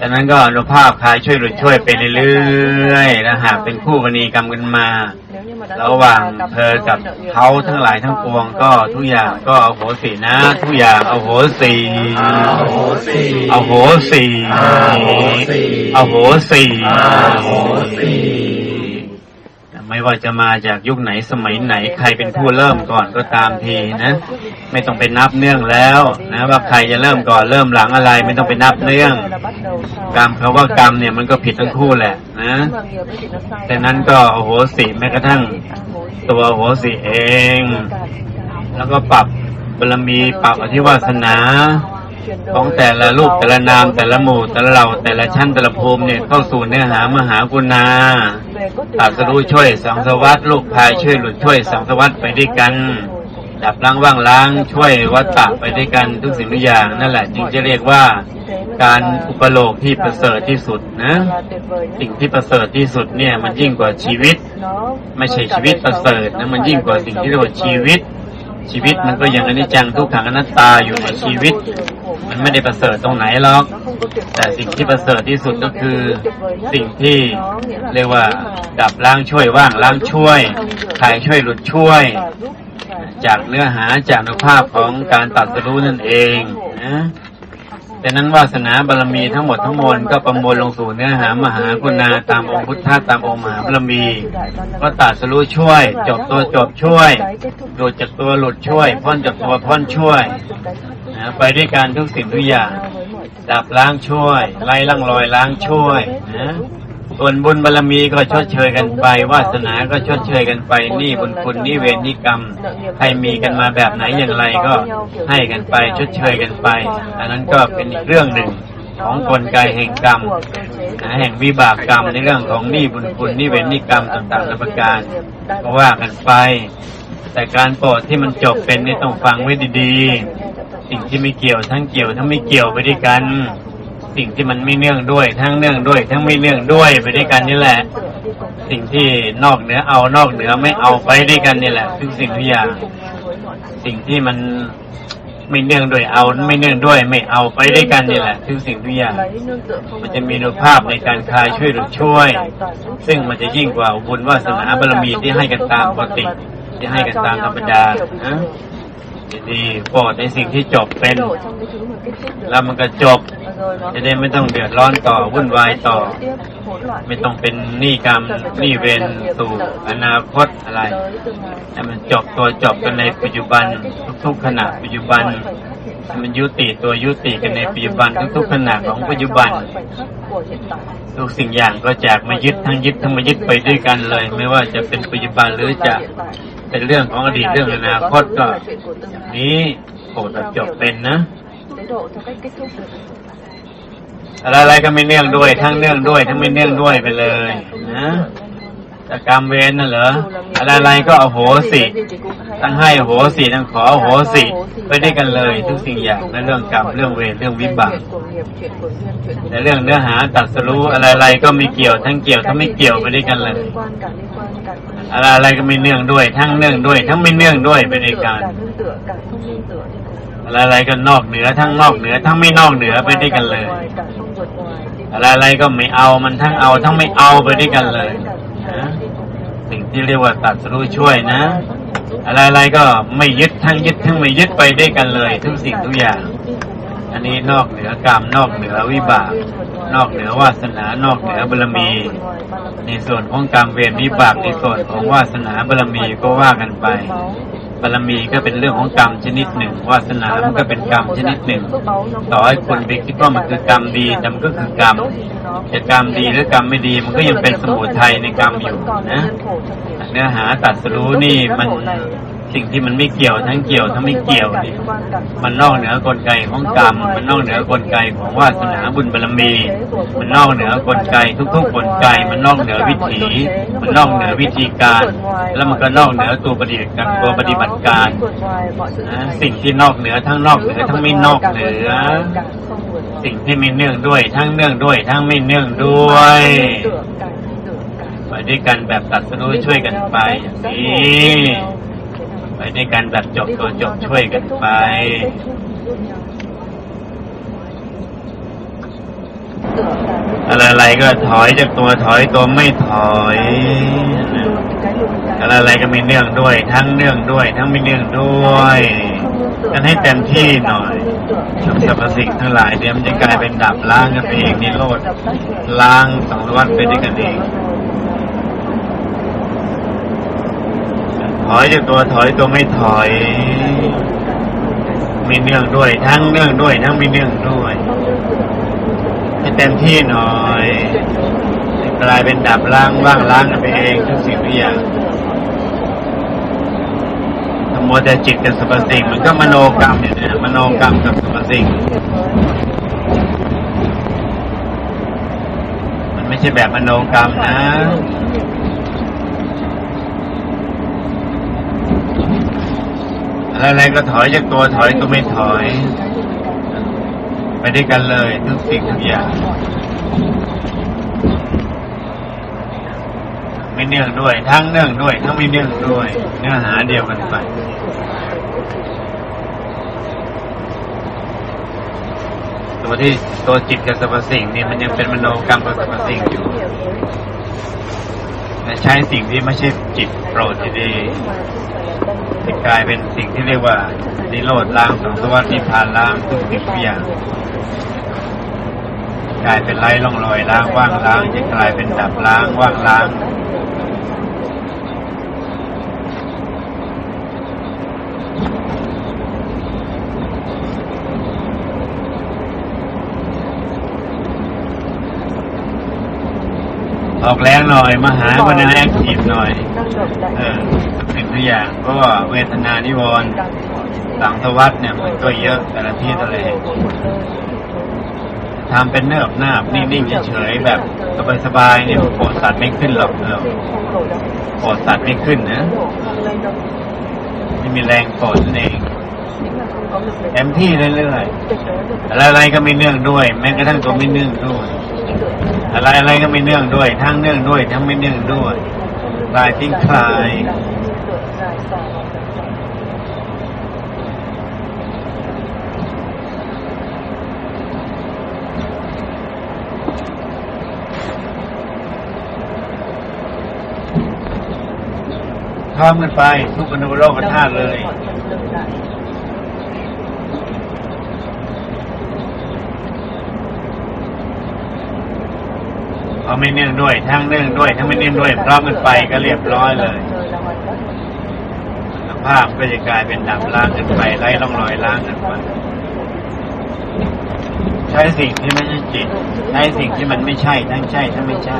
จากนั้นก็อนุภาพคลายช่วยหลุดช่วยไปเรื่อยๆนะหากเป็นคู่กรณีกรรมกันมา ระหว่างเธอกับเขาทั้งหลายทั้งปวงก็ทุกอย่างก็เอาโหสินะ ทุกอย่างเอาโหสิอาโหสิเอาโหสิอาโหสิเอาโหสิอาโหสิ ไม่ว่าจะมาจากยุคไหนสมัยไหน ใครเป็นผู้เริ่มก่อนก็ตามทีนะ ไม่ต้องไปนับเนื่องแล้วนะว่าใครจะเริ่มก่อนเริ่มหลังอะไร ไม่ต้องไปนับเนื่อง กรรมคำว่ากรรมเนี่ยมันก็ผิดทั้งคู่แหละนะแต่นั้นก็โอโหสิแม้กระทั่ง ตัวโอโหสิเอง แล้วก็ปรับบารมีปรับอธิวาสนา ของแต่ละรูปแต่ละนาม แต่ละหมู่ แต่ละเหล่าแต่ละชั้นแต่ละภูมิเนี่ยเข้าสู่เนื้อหามหากุณาตรัสรู้ช่วยสังสวัสดลูกพายช่วยหลุดช่วยสังสวัสดไปด้วยกัน ดับล้างว่างล้างช่วยวัฏฏะไปด้วยกันทุกสิ่งทุกอย่างนั่นแหละ จึงจะเรียกว่าการอุปโลกที่ประเสริฐที่สุดนะ สิ่งที่ประเสริฐที่สุดเนี่ยมันยิ่งกว่าชีวิต ไม่ใช่ชีวิตประเสริฐนะมันยิ่งกว่าสิ่งที่เรียกว่าชีวิต ชีวิตมันก็ยังอนิจจังทุกขังอนัตตาอยู่ในชีวิต มันไม่ได้ประเสริฐตรงไหนหรอก แต่สิ่งที่ประเสริฐที่สุดก็คือ สิ่งที่เรียกว่าดับล้างช่วยว่างล้างช่วยคลายช่วยหลุดช่วย จากเนื้อหาจากนุภาพของการตัดสรู้นั่นเองนะแต่นั้นวาสนาบารมีทั้งหมดทั้งมวลก็ประมวลลงสู่เนื้อหามหากุณาตามองค์พุทธะตามองค์มหาบารมีก็ตัดสรู้ช่วย จบตัวจบช่วยหลุดจากตัวหลุดช่วย พ้นจากตัวพ้นช่วย นะไปด้วยกันทุกสิ่งทุกอย่าง ดับล้างช่วย ไล่ล่างรอยล้างช่วยนะส่วนบุญบารมีก็ชดเชยกันไป วาสนาก็ชดเชยกันไป นี่บุญคุณนี่เวรนี่กรรม ใครมีกันมาแบบไหนอย่างไรก็ให้กันไปชดเชยกันไป อันนั้นก็เป็นอีกเรื่องหนึ่งของกลไกแห่งกรรมนะแห่งวิบากกรรมในเรื่องของนี่บุญคุณนี่เวรนี่กรรมต่างๆนานาประการก็ว่ากันไป แต่การโปรดที่มันจบเป็นนี่ต้องฟังไว้ดีๆ สิ่งที่ไม่เกี่ยวทั้งเกี่ยวทั้งไม่เกี่ยวไปด้วยกัน สิ่งที่มันไม่เนื่องด้วย ทั้งเนื่องด้วย ทั้งไม่เนื่องด้วยไปด้วยกันนี่แหละ สิ่งที่นอกเหนือเอานอกเหนือไม่เอาไปด้วยกันนี่แหละทุกสิ่งทุกอย่างสิ่งที่มันไม่เนื่องด้วยเอาไม่เนื่องด้วย ไม่เอาไปด้วยกันนี่แหละทุกสิ่งทุกอย่างมันจะมีนุภาพในการคลายช่วยหรือช่วย ซึ่งมันจะยิ่งกว่าบุญวาสนาบารมีที่ให้กันตามปกติที่ให้กันตามธรรมดานะ ดีๆโปรดในสิ่งที่จบเป็น แล้วมันก็จบ จะได้ไม่ต้องเดือดร้อนต่อวุ่นวายต่อ ไม่ต้องเป็นหนี้กรรมหนี้เวรสู่อนาคตอะไรให้มันจบตัวจบกันในปัจจุบันทุกๆขณะปัจจุบันให้มันยุติตัวยุติกันในปัจจุบันทุกๆขณะของปัจจุบันทุกสิ่งอย่างก็จากมายึดทั้งยึดทั้งมายึดไปด้วยกันเลย ไม่ว่าจะเป็นปัจจุบันหรือจะ เป็นเรื่องของอดีตเรื่องอนาคตก็อย่างนี้โปรดจบเป็นนะ อะไรๆก็ไม่เนื่องด้วย ทั้งเนื่องด้วย ทั้งไม่เนื่องด้วยไปเลย นะ แต่กรรมเวรน่ะเหรออะไรๆก็เอาโหสิทั้งให้โหสิทั้งขอโหสิไปด้วยกันเลย ทุกสิ่งอย่างในเรื่องกรรมเรื่องเวรเรื่องวิบากในเรื่องเนื้อหาตัดสรู้อะไรๆก็ไม่เกี่ยวทั้งเกี่ยวทั้งไม่เกี่ยวไปด้วยกันเลยอะไรๆก็ไม่เนื่องด้วย ทั้งเนื่องด้วย ทั้งไม่เนื่องด้วยไปด้วยกันอะไรๆก็นอกเหนือทั้งนอกเหนือ ทั้งไม่นอกเหนือไปด้วยกันเลยอะไรๆก็ไม่เอามันทั้งเอาทั้งไม่เอาไปด้วยกันเลยนะ สิ่งที่เรียกว่าตัดสรู้ช่วยนะ อะไรๆก็ไม่ยึดทั้งยึดทั้งไม่ยึดไปด้วยกันเลย ทุกสิ่งทุกอย่าง อันนี้นอกเหนือกรรมนอกเหนือวิบาก นอกเหนือวาสนานอกเหนือบารมี ในส่วนของกรรมเวรวิบากในส่วนของวาสนาบารมีก็ว่ากันไป บารมีก็เป็นเรื่องของกรรมชนิดหนึ่งวาสนามันก็เป็นกรรมชนิดหนึ่ง ต่อให้คนไปคิดว่ามันคือกรรมดีแต่มันก็คือกรรมจะกรรมดีหรือกรรมไม่ดีมันก็ยังเป็นสมุทัยในกรรมอยู่นะเนื้อหาตัดสรู้นี่มัน สิ่งที่มันไม่เกี่ยวทั้งเกี่ยวทั้งไม่เกี่ยวนี่มันนอกเหนือกลไกของกรรม มันนอกเหนือกลไกของวาสนาบุญบารมี มันนอกเหนือกลไกทุกๆกลไก มันนอกเหนือวิถี มันนอกเหนือวิธีการ แล้วมันก็นอกเหนือตัวปฏิบัติการตัวปฏิบัติการสิ่งที่นอกเหนือทั้งนอกเหนือทั้งไม่นอกเหนือ สิ่งที่ไม่เนื่องด้วย ทั้งเนื่องด้วย ทั้งไม่เนื่องด้วยไปด้วยกันแบบตัดสู้ช่วยกันไปอย่างนี้ ไปด้วยกันแบบจบตัวจบช่วยกันไปอะไรๆก็ถอยจากตัวถอยตัวไม่ถอยอะไรๆก็มีเนื่องด้วย ทั้งเนื่องด้วย ทั้งไม่เนื่องด้วยกันให้เต็มที่หน่อยสรรพสิ่งทั้งหลายเดี๋ยวมันจะกลายเป็นดับล้างกันไปเองนิโรธล้างสังสารวัฏไปด้วยกันเอง ถอยจากตัวถอยตัวไม่ถอย มีเนื่องด้วย ทั้งเนื่องด้วย ทั้งม่เนื่องด้วยให้เต็มที่หน่อยกลายเป็นดับล้างว่างล้างกันไปเองทุกสิ่งทุกอย่างถ้ามัวแต่จิตกับสรรพสิ่งมันก็มโนกรรมเนี่ยมโนกรรมกับสรรพสิ่งมันไม่ใช่แบบมโนกรรมนะ อะไรก็ถอยจากตัวถอยตัวไม่ถอย ไปด้วยกันเลยทุกสิ่งทุกอย่างไม่เนื่องด้วย ทั้งเนื่องด้วย ทั้งไม่เนื่องด้วย เนื้อหาเดียวกันไปตัวที่ตัวจิตกับสรรพสิ่งนี่มันยังเป็นมโนกรรมกับสรรพสิ่งอยู่ และใช้สิ่งที่ไม่ใช่จิตโปรดดีจะกลายเป็นสิ่งที่เรียกว่านิโรธล้างสังสวัสดิพพานล้างทุกสิ่งทุกอย่างกลายเป็นไร้ร่องรอยล้างว่างล้างจะกลายเป็นดับล้างว่างล้าง ออกแรงหน่อยมาหาคนแอคทีฟหน่อย เออทุกสิ่งทุกอย่างเพราะว่าเวทนานิวรณ์สังสวัสดเนี่ยมันก็เยอะแต่ละที่แต่ละแห่งทำเป็นเนิบนาบนิ่งๆเฉยๆแบบสบายๆเนี่ยโปรดสัตว์ไม่ขึ้นหรอกเออโปรดสัตว์ไม่ขึ้นนะไม่มีแรงโปรดนั่นเอง เต็มที่เรื่อยๆอะไรๆก็ไม่เนื่องด้วย แม้กระทั่งตัวไม่เนื่องด้วย อะไรอะไรก็ไม่เนื่องด้วย ทั้งเนื่องด้วย ทั้งไม่เนื่องด้วยคลายทิ้งคลายพร้อมกันไปทุกอนุโลกธาตุเลย เอาไม่เนื่องด้วย ทั้งเนื่องด้วย ทั้งไม่เนื่องด้วยพร้อมกันไปก็เรียบร้อยเลย สภาพก็จะกลายเป็นดับล้างกันไปไล่ร่องรอยล้างกันไปใช้สิ่งที่ไม่ใช่จิตใช้สิ่งที่มันไม่ใช่ ทั้งใช่ทั้งไม่ใช่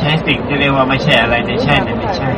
ใช้สิ่งที่เรียกว่าไม่ใช่อะไรในใช่ในไม่ใช่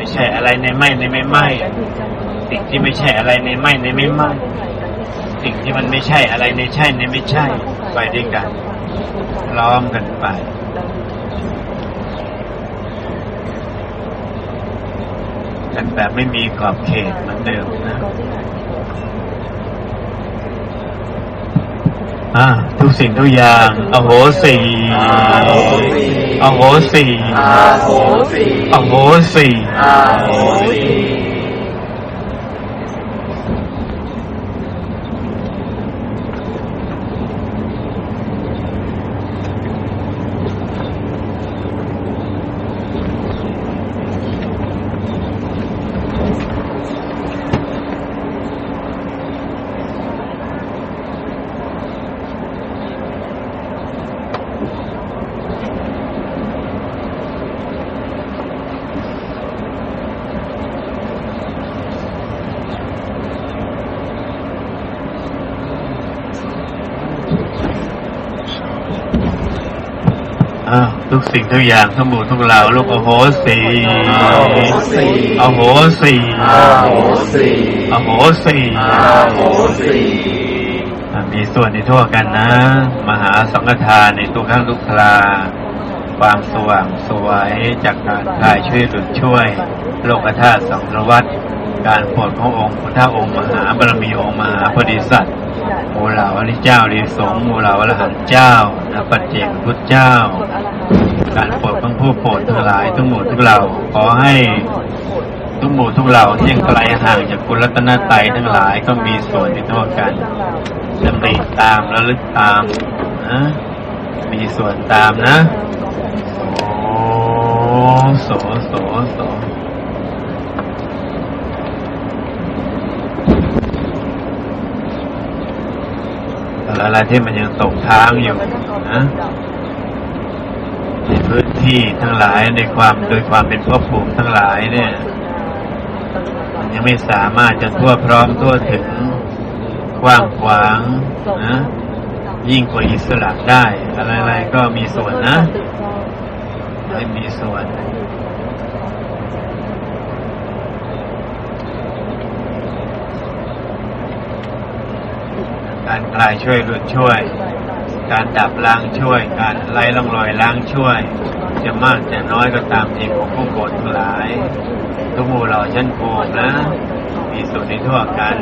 ไม่ใช่ อะไรในไม่ในไม่ไหมสิ่งที่ไม่ใช่อะไรในไม่ในไม่ไหมสิ่งที่มันไม่ใช่อะไรในใช่ในไม่ใช่ ไปด้วยกันล้อมกันไปกันแบบไม่มีขอบเขตเหมือนเดิมนะอ่าทุกสิ่งทุกอย่าง อโหสี อาโหสิอโหสีอาโหสิ อโหสี อาโหสิ อ่า ทุกสิ่งทุกอย่างทั้งหมดทุกเหล่าลูกอโหสีอาโหสิอโหสีอาโหสิอโหสีอาโหสิอ่ามีส่วนในทั่วกันนะ มหาสังฆทานในทุกครั้งทุกคราความสว่างสวยจากการคลายช่วยหลุดช่วย โลกธาตุสังสารวัฏการโปรดขององค์พุทธองค์มหาบารมีองค์มหาโพธิสัตว์ โมลาอริเจ้าดีสงโมลาอรหันเจ้านะปัจเจกพุทธเจ้า การโปรดของผู้โปรดทั้งหลายทุกหมู่ทุกเหล่าขอให้ทุกหมู่ทุกเหล่าที่ยังไกลห่างจากคุณรัตนตรัยทั้งหลายก็มีส่วนที่เท่ากันดำริตามระลึกตามนะมีส่วนตามนะ โส โส โสโส อะไรที่มันยังตกค้างอยู่นะในพื้นที่ทั้งหลายในความโดยความเป็นภพภูมิทั้งหลายเนี่ย มันยังไม่สามารถจะทั่วพร้อมทั่วถึงกว้างขวางนะยิ่งกว่าอิสระได้ อะไรๆก็มีส่วนนะ ไม่มีส่วน การคลายช่วยหลุดช่วย การดับล้างช่วย การไล่ล่องรอยล้างช่วย จะมากจะน้อยก็ตามทีของผู้โกรธทั้งหลาย ทุกหมู่เราชั้นภูมินะ มีส่วนในทั่วกัน